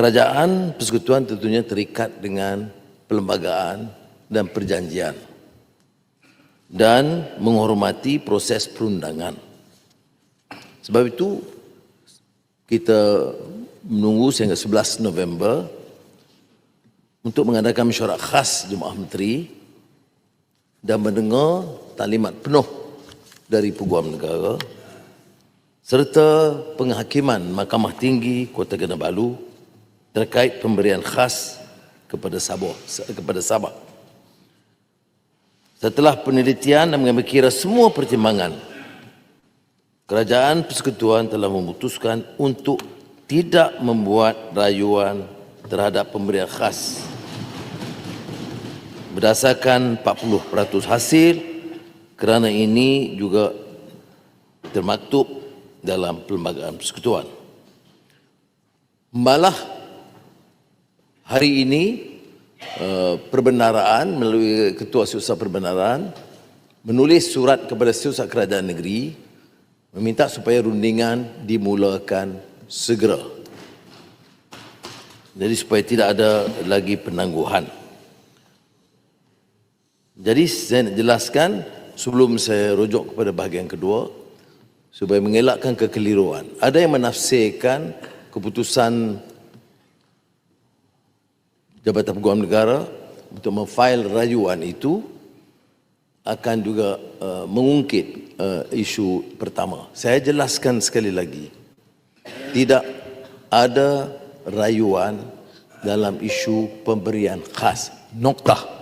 Kerajaan persekutuan tentunya terikat dengan perlembagaan dan perjanjian dan menghormati proses perundangan. Sebab itu kita menunggu sehingga 11 November untuk mengadakan mesyuarat khas Jemaah Menteri dan mendengar talimat penuh dari Peguam Negara serta penghakiman Mahkamah Tinggi Kota Kinabalu terkait pemberian khas kepada Sabah kepada Sabah. Setelah penelitian dan mengambil kira semua pertimbangan, Kerajaan Persekutuan telah memutuskan untuk tidak membuat rayuan terhadap pemberian khas berdasarkan 40% hasil kerana ini juga termaktub dalam perlembagaan persekutuan. Malah hari ini eh, perbendaraan melalui Ketua Siasat Perbendaraan menulis surat kepada Siasat Kerajaan Negeri meminta supaya rundingan dimulakan segera. Jadi supaya tidak ada lagi penangguhan. Jadi saya nak jelaskan sebelum saya rujuk kepada bahagian kedua supaya mengelakkan kekeliruan. Ada yang menafsirkan keputusan Jabatan Peguam Negara untuk memfail rayuan itu akan juga uh, mengungkit uh, isu pertama. Saya jelaskan sekali lagi. Tidak ada rayuan dalam isu pemberian khas. Noktah.